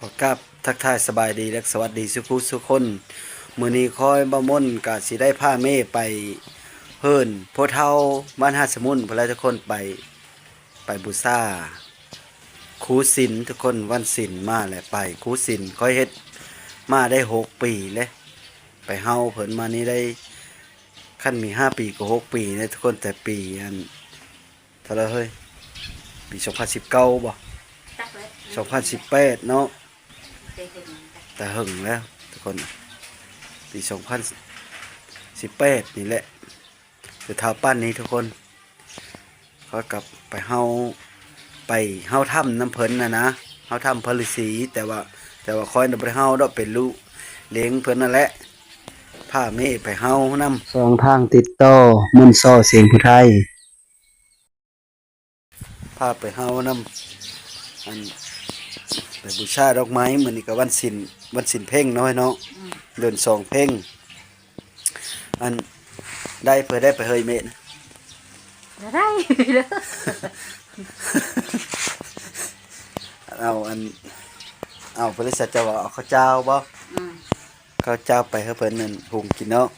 ขอกราบทักทายสบายดีและสวัสดีสุขุสุกคนมื้อนี้คอยบ่ม่นกะสิได้พาเม่ไปเฮิ่นโพธิ์เฒ่าบ้านหาดสมุนพวกเราทุกคนไปไปบูชาครูศิลป์ทุกคนวันศิลป์มาแหละไปครูศิลป์คอยเฮ็ดมาได้หกปีแล้วไปเฮาเพิ่นมานี้ได้ขั้นมีห้าปีก็หกปีนะทุกคนแต่ปีอันเท่าไหรเฮ้ยปี2019บ่ตักเลย2018เนาะเต็มแต่หึงแล้วทุกคนปีสองพันสิบแปดนี่แหละคือเท้าปั้นนี้ทุกคนเขากลับไปเฮาไปเฮาถ้ำน้ำเพลินนะนะเฮาถ้ำพระฤาษีแต่ว่าแต่ว่าคอยนำไปเฮาดอกเป็นลูกเลี้ยงเพลินนั่นแหละผ้าเมฆไปเฮานำสองทางติดต่อมุนซอเสียงผู้ไทยพาไปเฮานำอัน บูชาดอกไม้เหมือนนี่กับวันศิลวันศิลเพ่งน้อยเนาะเดินสองเพ่ง อันได้เพื่อได้ไปเฮยเมนๆได้เลยเอาอันเอาบริษัทจะว่าเอาข้าวเจ้าบ่อืมข้าวเจ้าไปให้เพิ่นนั่นหุงกินเนาะ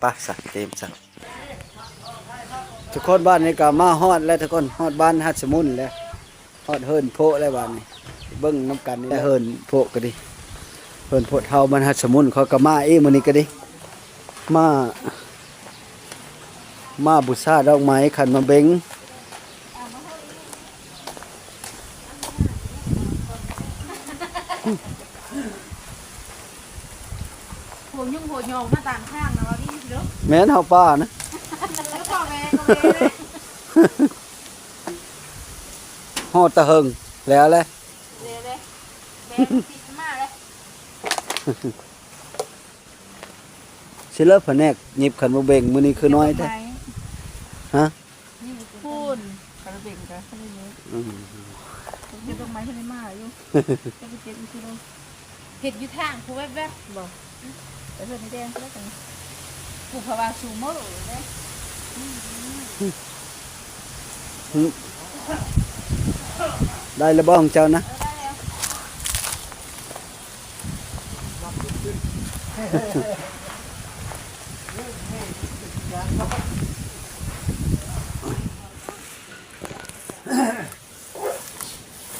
ไป้าสักเต็มสักทุกคนบ้านนี้ก็มาฮอดแล้วทุกคนฮอดบ้านฮัดสมุนแล้วฮ อดเฮิรนโพะแล้วบ้านนี้เบิ่งน้ำกันนี่แหละเฮิรนโพะก็ดีเฮิรนโพะเท่ามันฮัดสมุนเขาก็มาเอ้มื้อนี้ก็ดีมามาบูชาดอกไม้ขันมาเบงโหยุ่งโหยองมาต่างข้างนะว่านี่เด้อแม่นเฮาป้านะ แล้วก็แม่ก็แม่เลย ฮ อดตะเหิงแล้วแหละเลยเลยแม่ติดมาเลยสิเลิกแผนกหยิบขันมาเบงมื้อนี้คือน้อยแท้ฮะนี่พูนกระเบ่งกันเขาเลยอืมเก็บดอกไม้ให้ได้มาอยู่จะไปเก็บอีกทีนึงเห็ดอยู่ทางผู้แวบๆบอกแต่เพื่อนนี่แดงก็แล้วกันผูกภาวะสูงมากเลย ได้แล้วบ่ของเจ้านะได้แล้ว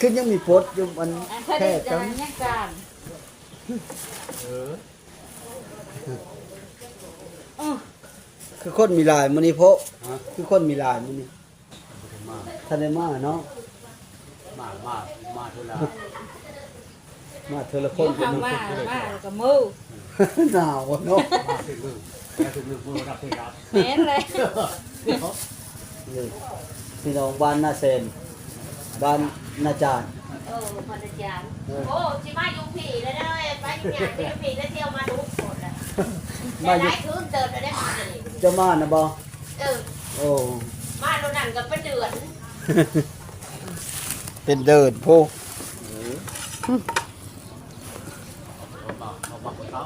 คือยังมีโพสต์อยู่มันอันเพื่อนแค่จะจังยังการคือคนมีลายมื้อนี้โพะคือคนมีลายมื้อนี้ท่านได้มาเนาะ มามามาเท่าไหร่มาเทอละคนทำว่าว่ากับมือหนาวอะเนาะมาถึงมือมาถึงมือมือรับที่รับแม่นเลยนี่พี่น้องบ้านนาเซนบ้านนาจารเออพันจารย์โอ้ชิมายุผีแล้วได้ไปเนี่ยไปยุผีแล้วเที่ยวมาดูหมดเลยแต่หลายคืนเติมแล้วได้มาเลยจะมานะบ่เออ โอ้ มาโดนนั่นก็เป็นเดือน เป็นเดินพะมามามาเขา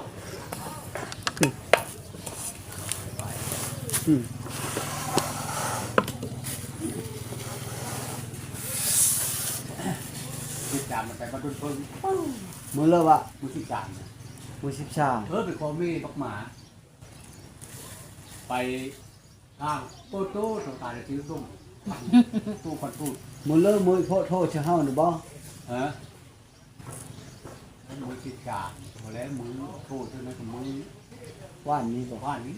ติดจานมันไปมาดุนเพิ่งมื้อละวะมือติดจานมื้อสิบชาเออไปขอมีปักหมา ไปข้างโตโต้ตรงตาเลยทิ้งตุ้มตู้คอนตู้ มื้อเลอะมื้อโพะโทษชะเฮาน่ะบ่ฮะมือติดจานหมดแล้วมือโต้ใช่ไหมกับมือว่านนี้บ่บ้านนี้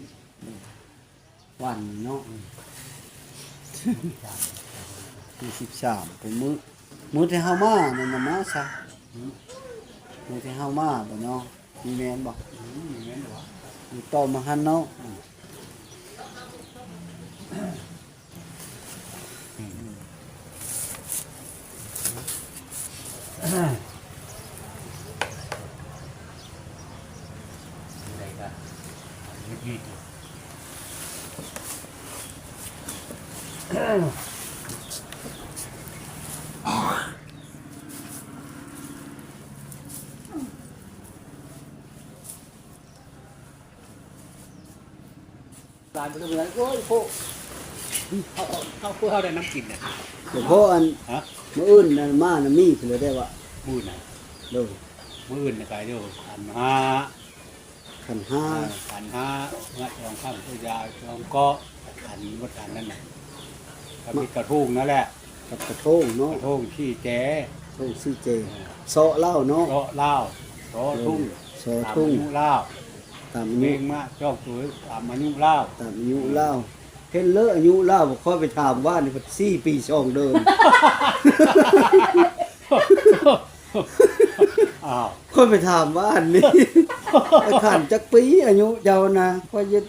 ว่านนี้เนาะมื้อสิบสามเป็นมื้อมื้อที่เฮามานั่นน่ะมาซะมื้อที่เฮามาบ่เนาะมีแม่นบ่อืมอย่างนั้นเหรอมีต่อมาหันเนาะ อะไรกันนี่ดีตายไปแล้วโอ้ยโพะเขาเขาเพื่อเขาได้น้ำกินนะเดี๋ยวโพะอันฮะ มื้ออื่นนั่นมาน่ะมีเพิ่นเลยได้ว่า มือน่ะโดยมือน่ะก็อยู่ขันห้าขันห้าขันห้างะจองข้ามพยาจองเกาะขันวัดขันนั่นน่ะก็มีกระทุ่งนั่นแหละกับกระทงเนาะกระทุ่งที่แจทงซี่เจโซะเหล้าเนาะเกาะเล่าโตทุ่งโซตามทุ่งอายุเล่าตามอาเมยุงมาจอกสวยตามอายุเล่าตามอายุเหล้าเห็นเลอะอายุเหล้าบ่ค่อยไปถามว่านี่เพิ่น4ปีช่องเดิม อ้าวค่อยไปถามว่าอันนี้ไอ้ขันจักปีอายุเจ้านะค่อยจะ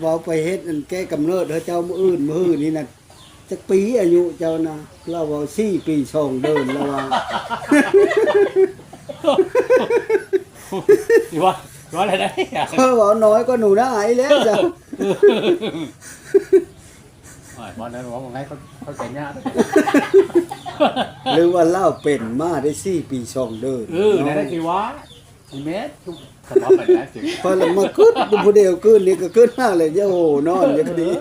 เว้าไปเฮ็ดอันแก้กำเนิดเฮาเจ้ามื้ออื่นมื้ออื่นนี่น่ะจักปีอายุเจ้านะเราเว้า4ปีช่องเดิมแล้วว่าสิว่าสิว่าอะไรได้อะเขาบอกน้อยก็หนูนะไอ้แล้วจ้ะอ้าว บอลนั้นบอกว่าไงเขาเขาแต่งงานหรือว่าเล่าเป็นมาได้สี่ปีสองเดือนเออนั่นแหละสิวะอีเมสทุกสมองไปแล้วสิพอเรามาขึ้นดูผู้เดียวขึ้นนี่ก็ขึ้นมากเลยเจ้าโหนอนอย่างนี้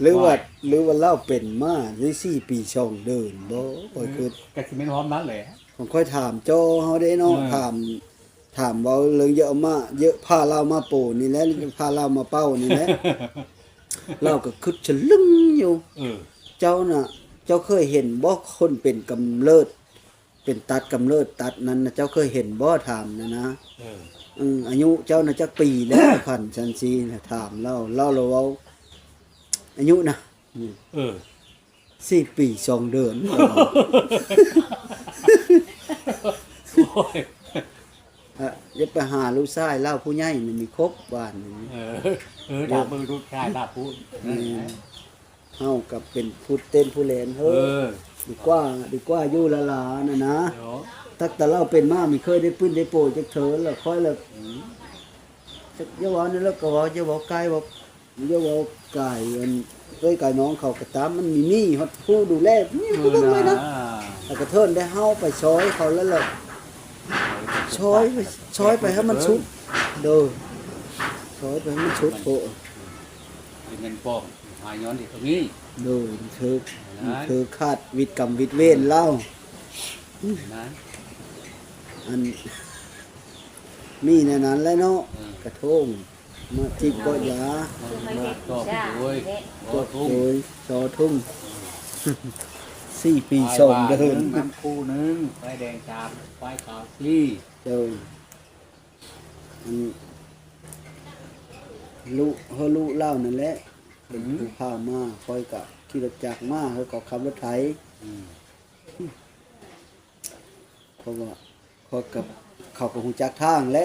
หรือว่าหรือว่าเล่าเป็นมาได้สี่ปีสองเดือนบ่ค่อยคือกะสิเมนพร้อมนั้นเลยผมค่อยถามโจเฮาได้เนาะเออถามถามเว้าเรื่องเยอะมาเยอะพาเรามาโปนี่แหละพาเรามาเป้านี่แหละ เราก็คิดฉลึงอยู่ เออ เจ้าน่ะ เจ้าเคยเห็นบ่คนเป็นกำเริด เป็นตัดกำเริดตัดนั้นนะเจ้าเคยเห็นบ่ถามนะนะเออ อืมอายุเจ้าน่ะจักปีแล้วขันชันซีนะถามเล่าเล่าเราเว้าอายุนะอืมเออ สี่ปีสองเดือน โอ้ย อะอย่าไปหาลูกชายเล่าผู้ใหญ่มันมีครบบ้านนี่เออเออดาบมือรูปชายดาบพูดนั่นแหละเฮากับเป็นผู้เต้นผู้เล่นเอเฮ้ยอดีกว่าดีกว่าอยู่ละลานะนะ เดี๋ยวตักแต่เราเป็นมาไม่เคยได้ปื้นได้โปรจักเธอแล้วค่อยแล้วจักอยาว่านี่แล้วก็เว่าจะเว้าไกลบอกอย่าเว้าไก่อันเอ้ยไก่น้องเขาก็ตามมันมีหนี่ฮอดผู้ดูแลนี่เอบ่อต้องเลยนะนะแล้วก็เทินได้เฮาไปช้อยเขาแล้วล่ะ ช้อยไปช้อยไปให้มันชุดเด้อช้อยไปให้มันชุดโปะเงินปลอมหายย้อนอีกตรงนี้เด้อมันคือนะมันคือคาดวิตกรรมวิตเวรเล่านะอันมีในนั้นแหล้วเนาะเออกระทงมาจิบก็ยามาตอบโอ้ยจบ่บทุ่งโดยชอทุ่ม สี่ปีสองเดินน้ำคู่หนึงไฟแดงจามไฟขาวซี่เดินอันลูกเฮาลูกเล่านั่นแหละเป็นผู้พามาคอยกับขี่รถจักรมาเขาก็ขับรถไถอืมเพราะว่าเขากับเขากับหูจักทางและ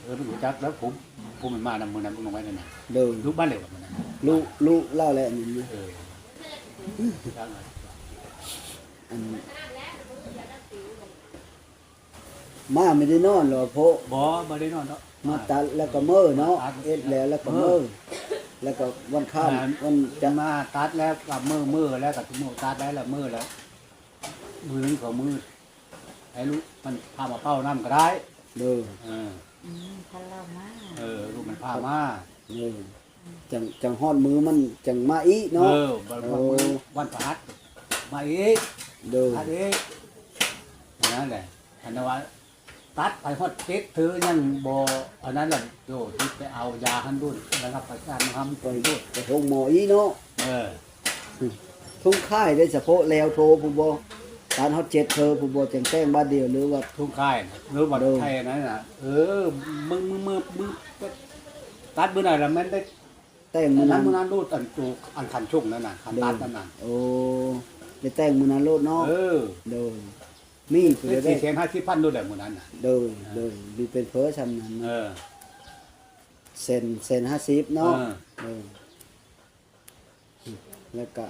เออไม่รู้จักแล้วผมผมมันมานำมือนำลงไว้นั่นน่ะเดินลูกบ้านเหลวมันน่ะลูกลูกเล่าแหละนี่นะเออจักหน่อย อันมาไม่ได้นอนหรอกเพราะบ่บ่ได้นอนเนาะมาตัดแล้วก็เมื่อเนาะเอ็ดแล้วแล้วก็เมื่อแล้วก็วันข้ามวันจะจะมาตัดแล้วกับมือมือแล้วกับมือตัดได้แล้วมือแล้วมือนึงก็มือให้ลูกมันพามาเป้าน้ำก็ได้เด้อเอออืมพันเล่ามาเออลูกมันพามาเด้อจังจังฮอดมือมันจังมาอีเอเนาะอวันวันมือวันพฤหัสมาอี กเด้อตัดอีกนั่นแหละอันนั้นว่าตัดไปฮอดเจ็ดถือยังบ่อันนั้นแหละโยที่ไปเอายาหันดุนแล้วก็ประกันทำไปด้วยไปทงหมออีเนาะเออทุ่งค่ายได้เฉพาะแล้วโทรผู้บ่การฮอดเจ็ดเธอผู้บ่จังแจ้งบ้านเดียวหรือว่าทุ่งค่ายน่ะหรือว่าเออไทยนั่นน่ะเออมึงมึงมึงมึงตัดมื้อไหนล่ะมันได้แต่งอัมื้นอนั้นั้นนมื้อนั้นรูดอันจูอันคันชุ่งนั่นน่ะคันตัดนั่นน่ะโอ้ ได้แต่งมื้อนั้นโลดเนาะเออเด้อมีผู้ได้ใดได้สี่แสนห้าสิบพันดูแหละมื้อนั้นน่ะเด้อเด้อดูเป็นเพ้อซำนั้นเอเนาะอ เซนเซน50เนาะเออเออแล้วก็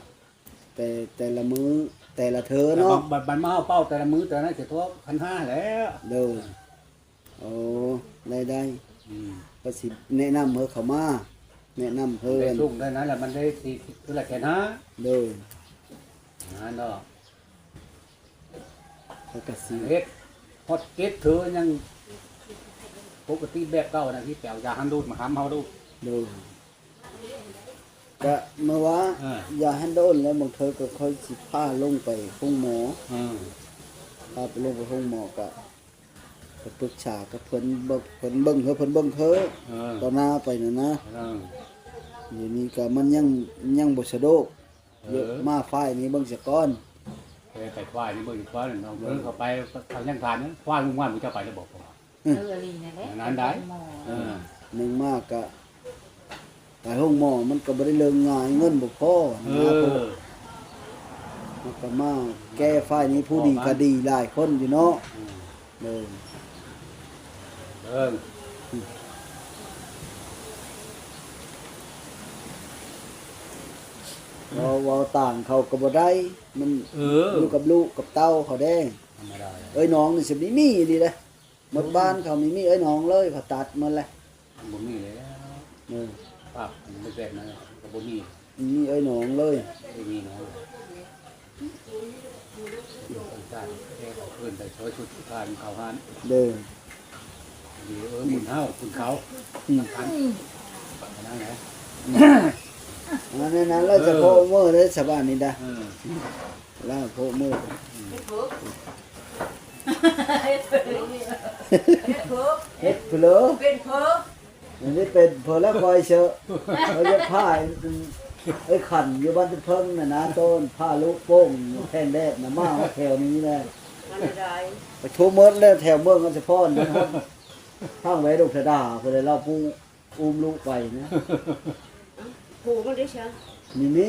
แต่แต่ละมื้อแต่ละเธอแล้วเนาะ บัดบัดมาเอาเป้าแต่ละมื้อแต่ละนั้นจะทั่วพันห้าแล้วเด้อโอ้ได้ได้อืมก็สิแนะนำเฮอเขามา แนะนำเพิ่ได้นชุ่งได้นั้นแหละมันได้สี่สิบคือละแค่ห้าเด้อนั่ นเนาะแล้วก็สิเฮ็ดฮอตเก็ตเธอยังปกติแบบเก่านะที่แปลวยาหันดูดมาหำเฮาดูเด้อก็เมื่อว่าเอออย่าให้โดนแล้วบางเธอก็ค่อยสิพาลงไปพุ่งหมอเออพาไปลงไปห้องหมอกะไปปรึกษากับเพิ่นเบิ่งเพิ่นเบิ่งเฮาเพิ่นเบิ่งเฮอเออตอนหน้าไปน่ะนะเออเดี๋ยวนี้ก็มันยังยังบ่สะดวก เออเยอะมาฝ่ายนี้เบิ่งซะก่อนไปไปควายนี่เบิ่งควายน้องเบิ่งเข้าไปทางยังทานนั้นควายลุงว่านมึงจะไปแล้วบอกผม เออลีนั่นแหละนั่นได้ หมอเออหนึ่งมากก็ไปห้องหมอมันก็บ่ได้เลิงง่ายเงินบ่พอเอนะอมันก็มาแก้ฝ่ายนี้ผู้ดีก็ดีหลายคนอยู่เนาะเออเออ เว้าเว้าต่างเขาก็บ่ได้ มันเอออยู่กับลูกกับเต้าเขาแดงธรรมดาเอ้ยน้องนี่สิมีมีดีเลยหมดบ้านเขามีมีเอ้ยน้องเลยเขาตัดหมันเลยบ่มีแล้วเออภาพมันไม่แบบนั้นก็บ่มีมีเอ้ยน้องเลยไม่มีเนาะต้องการแค่เขาขึ้นแต่ช่วยชุดทานเขาหันเด้อดีเออบุญเฮาบุญเขาอืมทันนั่นแหละ อันนั้นนั้นเราจะโพเมื่อได้สบานนี่ได้เออล่าโพเมื่อเฮ็ดเพิ่มเฮ็ดเพลอเป็นเพิ่มอันนี้เป็นเพลแล้วคอยเชอะเขาจะผ้าไอ้ขันอยู่บ้านเพิ่งน่ะนะต้นผ้าลูกโป่งแทงแดดน่ะมาแถวนี้แหละอะไรได้ไปทั่วเมืองแล้วแถวเมืองกันเฉพาะนะครับข้างไว้ดอกสะดาเพื่อเราปูอุ้มลูกไปนะ ผูมันได้ใช่มีมี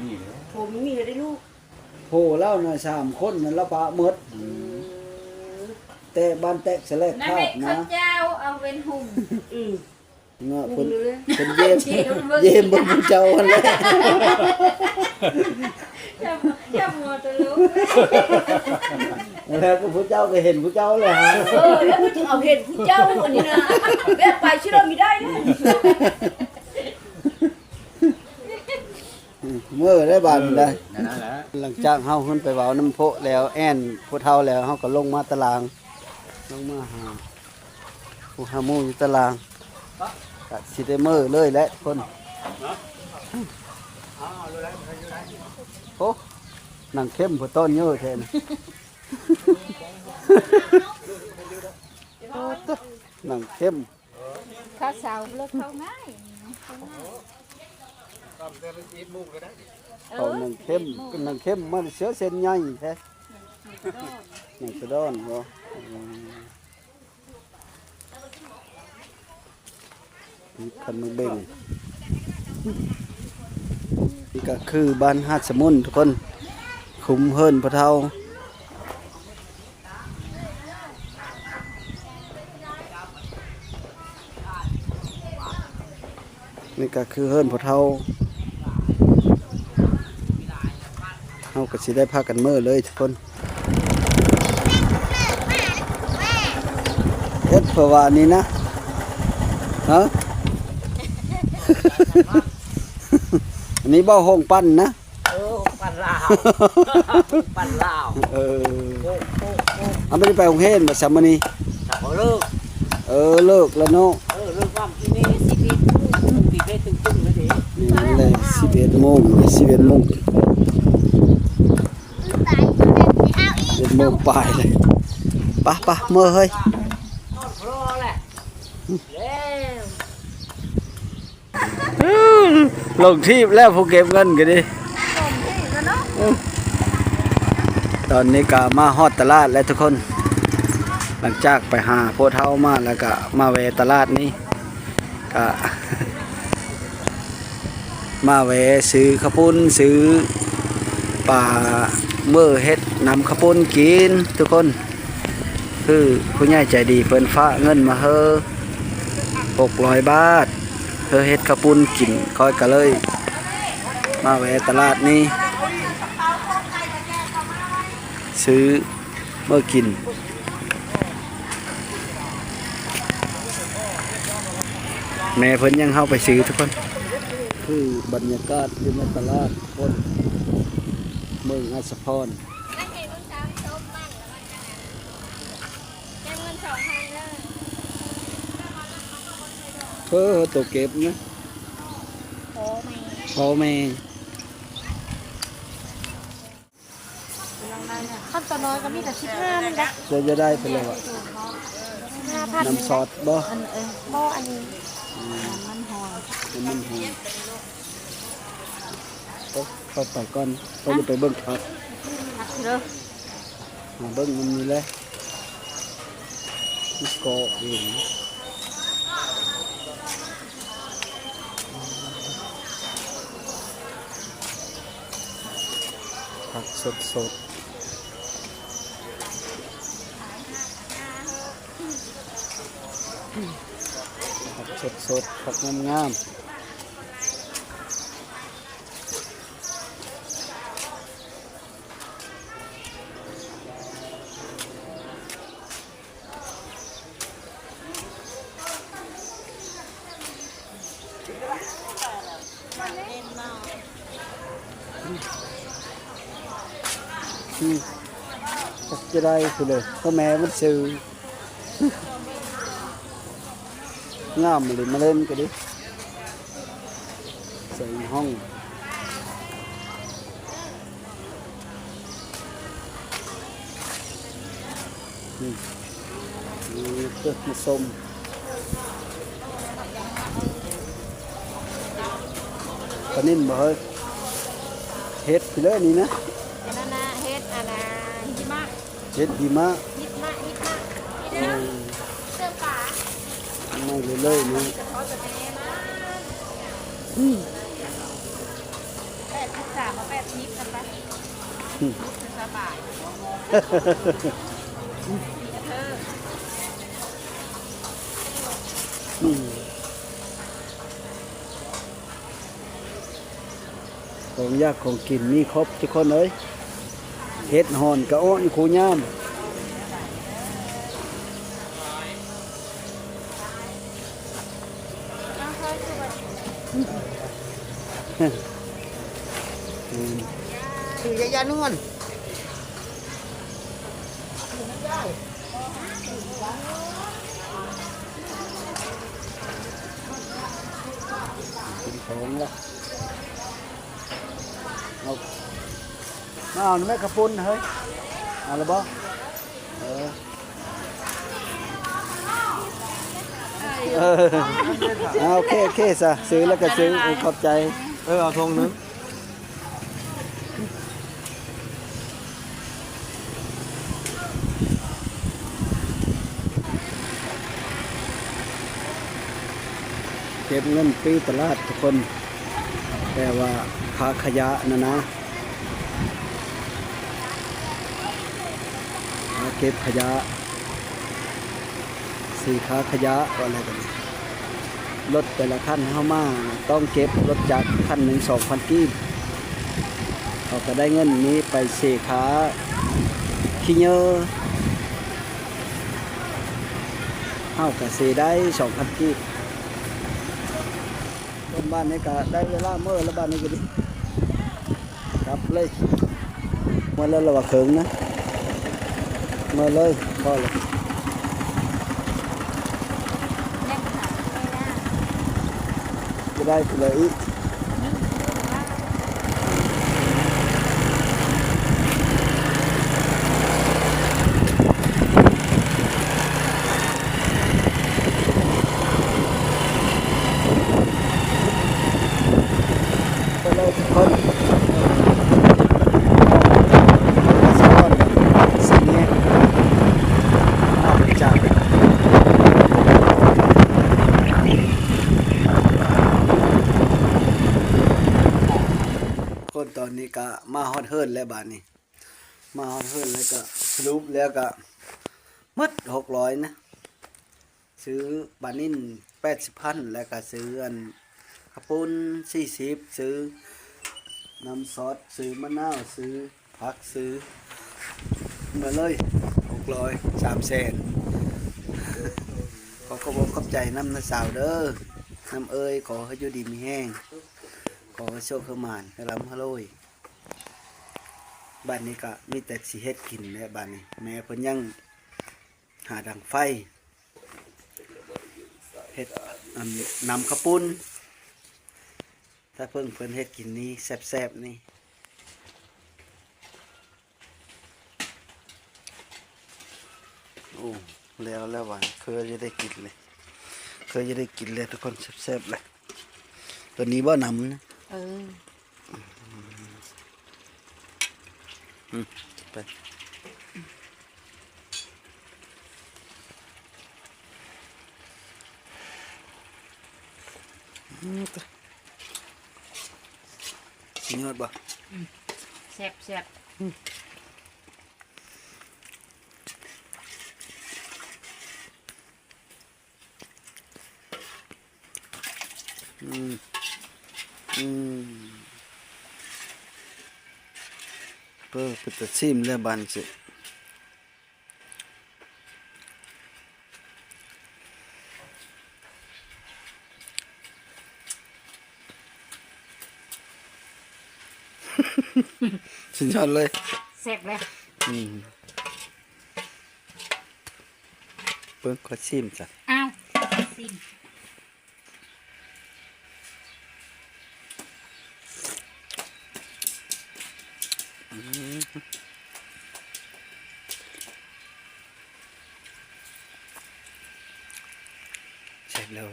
นี่แหละผูมันมีได้ลูกโผเล่าหน่อยสามคนนั่นละปะหมด แต่บ้านแตกแสลกนั่นคาแหบละข้านะวเจ้าเอาเป็นหุ่มอืมเงาะผูเพิ่นเลยเพิ่นเยี่ยมเยี่ยมเบิ่งผู้เจ้าหั่นแหละอย่าอย่ามัวแตะลุกแล้วก็ผู้เจ้าก็เห็นผู้เจ้าเลยฮะเออแล้วมันจะเอาเห็นผู้เจ้าอันนี้นะแบบไปชื่อเราไม่ได้นะ เมื่อได้บาดได้นั่นแหละหลังจากเฮาขึ้นไปเว้าน้ำโพะแล้วแอนผู้เฒ่าแล้วเฮาก็ลงมาตารางลงมาหาผู้หาหมู่อยู่ตารางก็สิได้มื้อเลยแหละคนโอ้นังเข้มผู้ต้นเยอะแท้นะโอ้ตะนังเข้มข้าวเสาเลิกเข้าง่าย เขานังเข้มก็นังเข้มมันเสือเส้นใหญ่แท้นังกระดอนบ่อืมนี่คันมือเบ่งนี่ก็คือบ้านหาดสมุนทุกคน คุมเฮิรนพระเทานี่ก็คือเฮิรนพระเทา เฮาก็สิได้พากันเมื่อเลยทุกคนเฮ็ดเพื่อว่านี้นะฮะอันนี้บ่ห้องปั้นนะเออปั่นลาวปั่นลาวเออโอ้โอ้โอ้เอาไม่ได้ไปโรงเรียนบ่สามมื้อนี้ถ้าเขาเลิกเออเลิกแล้วเนาะเออเลิกความที่นี่สิบเอ็ดปีเมตรตึ้งๆเลยดินี่แหละ11โมง11โมง 11โมงปลายเลยไปะปะเมื่อเฮ้ยนอนรอแหละแล้วลงที่แล้วผู้เก็บเงินกันดิตอนนี้ก็มาฮอดตลาดแล้วทุกคน หลังจากไปหาโพธิ์เท้ามาแล้วก็มาแวะตลาดนี้ก็มาแวะซื้อข้าวปุ้นซื้อปลาเมื่อเฮ็ด นำข้าวปุ้นกินทุกคน คือผู้ใหญ่ใจดีเพิ่นฟ้าเงินมาเฮอ600บาทเธอเฮ็ดข้าวปุ้นกินคอยก็เลย มาแวะตลาดนี้ ซื้อเมื่อกินแม่เพิ่นยังเข้าไปซื้อทุกคน คือบรรยากาศอยู่ในตลาดคนเมืองอัสสพร เพื่อตัวเก็บนะพ่อแม่ข้าวตัวน้อยก็มีแต่15นั่นแหละเราจะได้ไปเลยว่ะ5,000น้ำซอสบ่อันเออบ่อันนี้มันหอมน้ำมันหอมโอ๊ะเข้าไปก่อนก็จะไปเบิ่งผักผักเด้อหาเบิ่งมันมีแล้วมันก็เอง ผักสดสดผักสดสดผักงามๆ จะได้คือเลยเพราะแม่มันซื้องามเลยมาเล่นกันดิใส่ห้องนี่เพื่อมาส้มปลานิ่นบ่เฮ้ยเฮ็ดไปเลยนี่นะ เฮ็ดดีมากหิมะหิมะนี่เอเด้ออเสื้อป่าไม่เลยเลยนะเขาจะเป็นนะแปดสิบสามมาแปดทิพย์กันปะสบายเธออืมของยากของกินมีครบทุกคนเลย เฮ็ดหอนกะอ้อนคูย่ามเอาเคยคือว่าอืมคือยายานวลกินของละเอา มาเอาหน่อยแม่กระปุนเฮ้ยเอาละบ่เออเออเอาโอเคโอเคซะซื้อแล้วก็ซื้อเออขอบใจ เออเอาทงนึงเก็บเงินปีตลาดทุกคน แต่ว่าค่าขยะนะนะค่า เก็บขยะสี่ค่าขยะอะไรกันรถแต่ละคันเข้ามาต้องเก็บรถจักรคันหนึ่งสองพันกีบเขาก็ได้เงินนี้ไปเสียขาขี้เยอะเข้ากับเสียได้สองพันกีบคนบ้านนี้ก็ได้เวลาเมื่อแล้วบ้านนี้ก็ดีครับเลยเมื่อแล้วเราเขิงนะ มื่อเลยพอเลยแม่งหาไม่ได้จะได้ไปเลยอีกไปเลยทุกคนสวัสดีสิ่งนี้นอกจาก คนตอนนี้ก็ มาฮอดเฮิร์นแล้วบาดนี้ มาฮอดเฮิร์นแล้วก็สรุปแล้วก็หมดหกร้อยนะ ซื้อบานินแปดสิบพันแล้วก็ซื้ออันขาวปุ้นสี่สิบซื้อน้ำซอสซื้อมะนาวซื้อผักซื้อ มาเลยหกร้อยสามแสนขอขอบขอบใจน้ำน้าสาวเด้อน้ำเอ้ยขอให้อยู่ดีมีแห้งขอโชคเข้ามานให้รำให้รวย บ้านนี้ก็มีแต่สิเฮ็ดกินแหละบ้านนี้ แม่เพิ่นยังหาดังไฟเฮ็ดนำข้าวปุ้น ถ้าเพิ่งเพิ่นเฮ็ดกินนี้แซ่บๆนี่โอ้แล้วแล้วหวานเคยจะได้กินเลยเคยจะได้กินเลยทุกคนแซ่บๆเลยตัวนี้บ่หนำนะเออ อืมไปอืมตัวสิย อดบ่แซ่บแซ่บอืมอืมเพิ่นเป็นตะซิมแล้วบานสิสุดยอดเลย แซ่บเลย อืมเพิ่นก็ชิมจ้ะ อ้าวซิม เสร็จแล้ว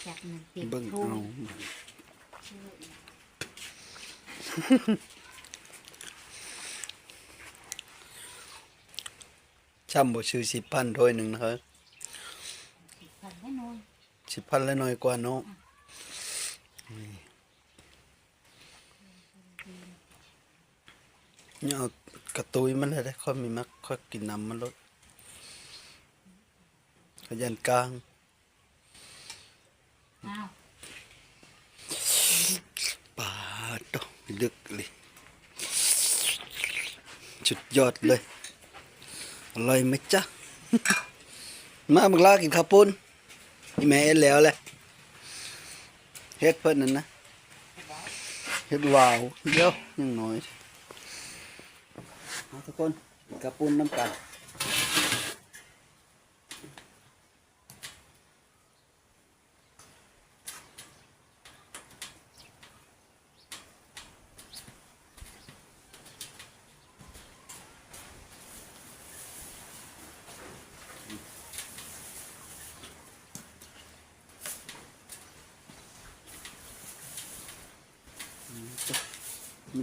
แซ่บหนึ่งติด เบิ่ง ทู เอา ช่ำบ่ชื่อสิบพันถ้วยหนึ่งนะครับผัดแน่นอนสิบพันแล้วน้อยกว่าเนาะนี่เอากระตุยมันเลยได้ค่อยมีมักค่อยกินน้ำมันลดขยันกลางอ้าวปาดโตดึกเลยสุดยอดเลย อร่อยไหมจ๊ะ มาบักลากินข้าวปุ้นอีแม่เอ็ดแล้วแหละเฮ็ดเพิ่นนั่นนะเฮ็ดวาวเดี๋ยวยังน้อยทุกคนกินข้าปุ้นน้ำกัน มั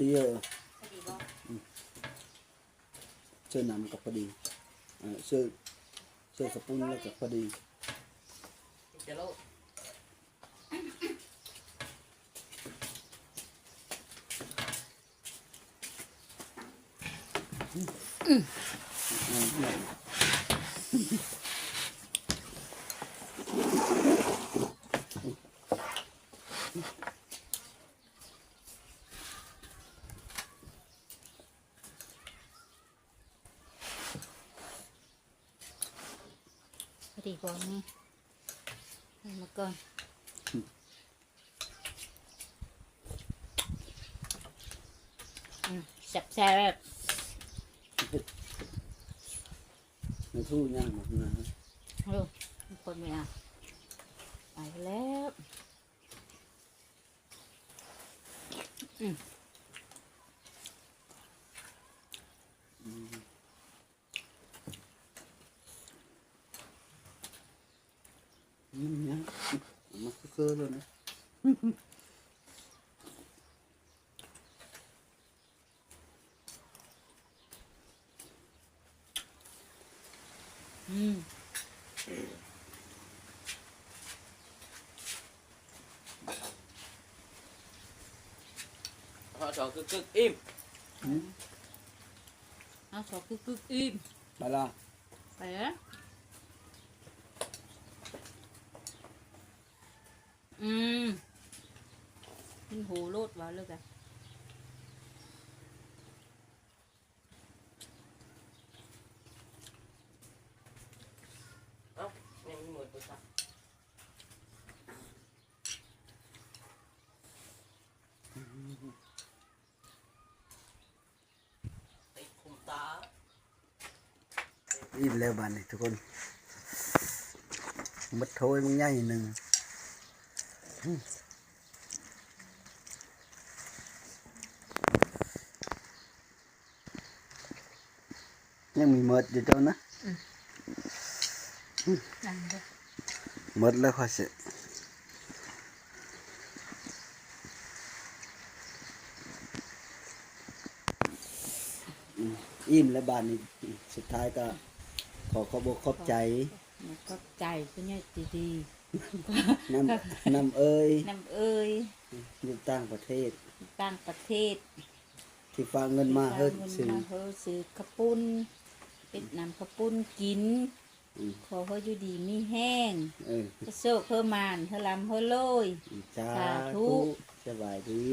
พอดีเออเสื้อหนำกับพอดีอ่าเสื้อเสื้อกระปุ้นแล้วกับพอดี จะโล พ อดีก่อนนี่เอามาก่อนอืมแซ่บแซ่บในทู่ย่างหมดนะๆดูมีคนไหมอะไปแล้วอืม อืมย่างมาเคือๆเลยนะ อืม họ trò cực cực im เอาสอบกึกกึกอิ่มไปละไปเด้ออืมกินหูโลดว่าเลยกันเอ้ายังไม่หมดเลยครับติดคุมตา อิ่ม แล้วบานนี่ทุกคนมัดโทยมึงใหญ่หนึ่งยังมีหมดอยู่เจ้านะนั่งเด้อหมดแล้วค่อยสิอืมอิ่มแล้วบานนี้สุดท้ายก็ ขอขอบอกขอบใจมันก็ใจก็เนี่ยดีน้ำน้ำเอ้ยๆน้ำเอ้ยอยู่ต่างประเทศต่างประเทศ ที่ฝากเงินมาเฮ้ยเงินซื้อมาเฮ้ยซื้อข้าวปุ้นเป็ดน้ำข้าวปุ้นกินอืมขอเฮ้ยอยู่ดีมีแห้งเออกระโซกเพิ่มมานเฮาลำเฮาโลยจ้าสาธุธุสบายดี